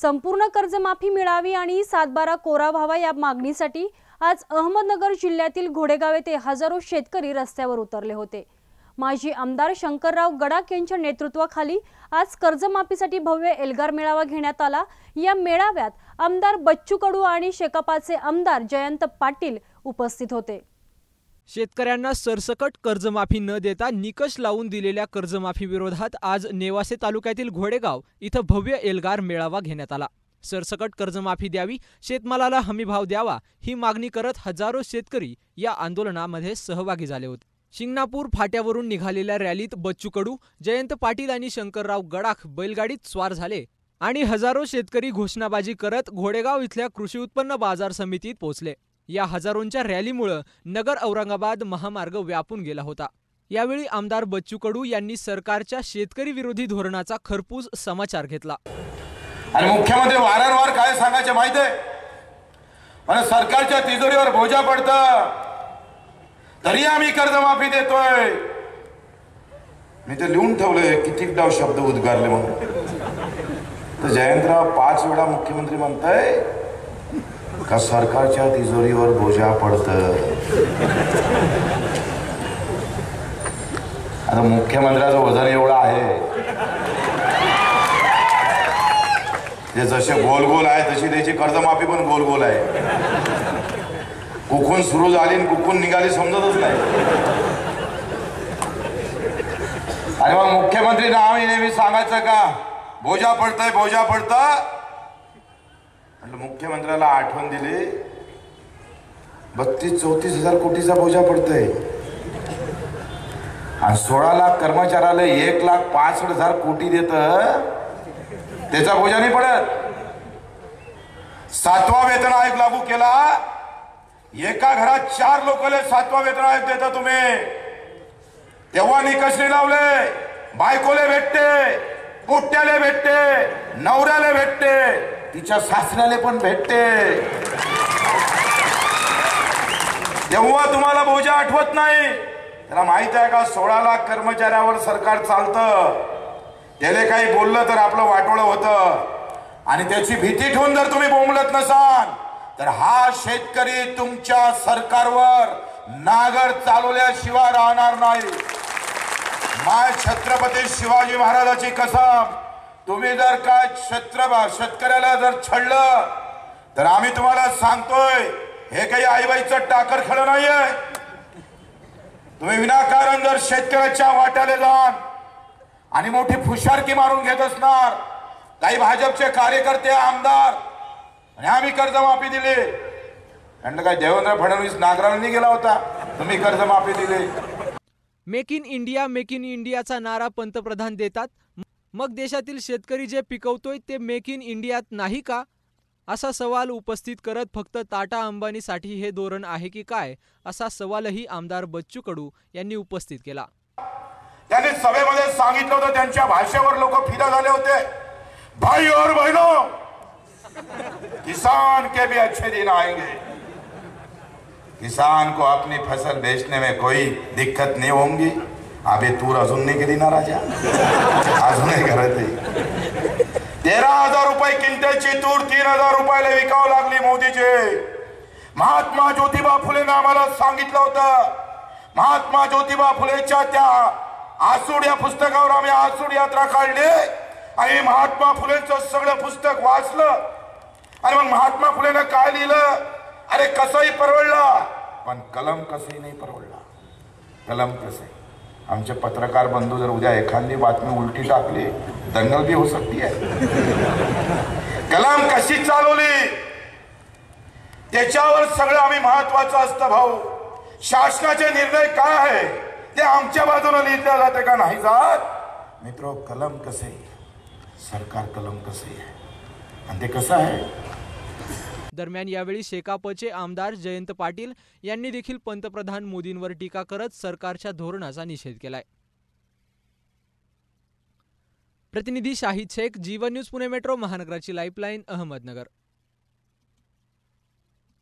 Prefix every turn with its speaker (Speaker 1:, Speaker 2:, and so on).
Speaker 1: संपूर्ण कर्जमाफी मिळावी आणि सातबारा कोरा व्हावा या मागणीसाठी आज अहमदनगर जिल्ह्यातील घोडेगाव येथे हजारो शेतकरी रस्त्यावर उतरले होते. माजी आमदार शंकरराव गडाख यांच्या नेतृत्वाखाली आज कर्जमाफीसाठी भव्य एल्गार मेळावा घेण्यात आला. या मेळाव्यात आमदार बच्चू कडू आणि शेकापाचे आमदार जयंत पाटील उपस्थित होते.
Speaker 2: शेतकऱ्यांना सरसकट कर्जमाफी न देता निकष लावून दिलेल्या कर्जमाफीविरोधात आज नेवासे तालुक्यातील घोडेगाव इथं भव्य एल्गार मेळावा घेण्यात आला. सरसकट कर्जमाफी द्यावी शेतमालाला हमीभाव द्यावा ही मागणी करत हजारो शेतकरी या आंदोलनामध्ये सहभागी झाले होते. शिंगणापूर फाट्यावरून निघालेल्या रॅलीत बच्चू कडू जयंत पाटील आणि शंकरराव गडाख बैलगाडीत स्वार झाले आणि हजारो शेतकरी घोषणाबाजी करत घोडेगाव इथल्या कृषी उत्पन्न बाजार समितीत पोहोचले. या हजारोंच्या रॅलीमुळं नगर औरंगाबाद महामार्ग व्यापून गेला होता. यावेळी आमदार बच्चू कडू यांनी सरकारच्या शेतकरी विरोधी धोरणाचा खरपूस समाचार घेतला.
Speaker 3: आणि मुख्यमंत्री वारंवार काय सांगायचे माहीत आहे सरकारच्या तिजोरीवर बोजा पडत. तरी आम्ही कर्जमाफी देतोय. मी ते लिहून ठेवलंय कितीकदा शब्द उद्गारले म्हणून. तर जयंतराव पाच वेळा मुख्यमंत्री म्हणताय का सरकारच्या तिजोरीवर बोजा पडत? आता मुख्यमंत्र्याचं वजन एवढं आहे. ते जसे गोल गोल आहे तशी त्याची कर्जमाफी पण गोल गोल आहे. कुकून सुरू झाली आणि कुकून निघाली समजतच नाही. अरे मग मुख्यमंत्री आम्ही नेहमी सांगायचं का? बोजा पडतंय बोजा पडतं. मुख्यमंत्र्याला आठवण दिली बत्तीस चौतीस हजार कोटीचा बोजा पडतोय. आणि सोळा लाख कर्मचाऱ्याला एक लाख पासष्ट हजार कोटी देत त्याचा बोजा नाही पडत. सातवा वेतन आयोग लागू केला एका घरात चार लोकले सातवा वेतन आयोग देता तुम्ही. तेव्हा निकष नाही लावले बायकोले भेटते. पोट्याले भेटते नवऱ्याला भेटते तिच्या सासऱ्याला पण भेटते. तेव्हा तुम्हाला बोजा आठवत नाही. त्याला माहीत आहे का सोळा लाख कर्मचाऱ्यावर सरकार चालतं. त्याला काही बोललं तर आपलं वाटोळं होतं. आणि त्याची भीती ठेवून जर तुम्ही बोंबलत नसाल तर हा शेतकरी तुमच्या सरकारवर नागर चालवल्याशिवाय राहणार नाही. माय छत्रपती शिवाजी महाराजाची कसम. तुम्ही जर का छत्र शेतकऱ्याला जर छळलं तर आम्ही तुम्हाला सांगतोय हे काही आईबाईचं टाकर खेळ नाहीये. तुम्ही विनाकारण जर शेतकऱ्याच्या वाट्याला जाण आणि मोठी फुशारकी मारून घेत असणार काही भाजपचे कार्यकर्ते आमदार आणि आम्ही कर्जमाफी दिली. त्यांना काय देवेंद्र फडणवीस नागराला गेला होता तुम्ही कर्जमाफी दिली.
Speaker 2: Make in India make in इंडियाचा नारा पंतप्रधान देतात. मग देशातील शेतकरी जे पिकवतोय ते मेक इन इंडियात नाही का? असा सवाल उपस्थित करत फक्त टाटा अंबानीसाठी हे धोरण आहे की काय? असा सवालही आमदार बच्चू कडू यांनी उपस्थित केला.
Speaker 3: त्यांनी सभेमध्ये सांगितलं होतं त्यांच्या भाषेवर लोक फिदा झाले होते. भाई और बहनों किसान के भी अच्छे दिन आएंगे. किसान को अपनी फसल बेचने में कोई दिक्कत नहीं होंगी। अबे तूर अजून नाही गेली ना राजा। अजूनही करत आहे तेरा हजार रुपये क्विंटलची तूर तीन हजार रुपयाला विकावं लागली मोदीचे महात्मा ज्योतिबा फुलेनं आम्हाला सांगितलं होतं। महात्मा ज्योतिबा फुलेच्या त्या आसूड या पुस्तकावर आम्ही आसूड यात्रा काढली आणि महात्मा फुलेंचं सगळं पुस्तक वाचलं. आणि मग महात्मा फुलेनं काय लिहिलं? अरे कसंही परवडला पण कलम कसंही नाही परवडला. कलम कसंही आमचे पत्रकार बंधू जर उद्या एखादी बातमी उलटी टाकली दंगल भी हो सकती आहे कलम कशी चालवली? त्याच्यावर सगळं आम्ही महत्वाचं असतं भाऊ. शासनाचे निर्णय काय आहे ते आमच्या बाजूने लिहिल्या जाते का नाही जात? मित्र कलम कसे सरकार कलम कसे आहे? आणि ते कसं आहे?
Speaker 2: दरम्यान यावेळी शेकापचे आमदार जयंत पाटील यांनी देखील पंतप्रधान मोदींवर टीका करत सरकारच्या धोरणाचा निषेध केलाय. प्रतिनिधी शाहिद शेख जीवन न्यूज पुणे मेट्रो महानगराची लाईफलाईन अहमदनगर.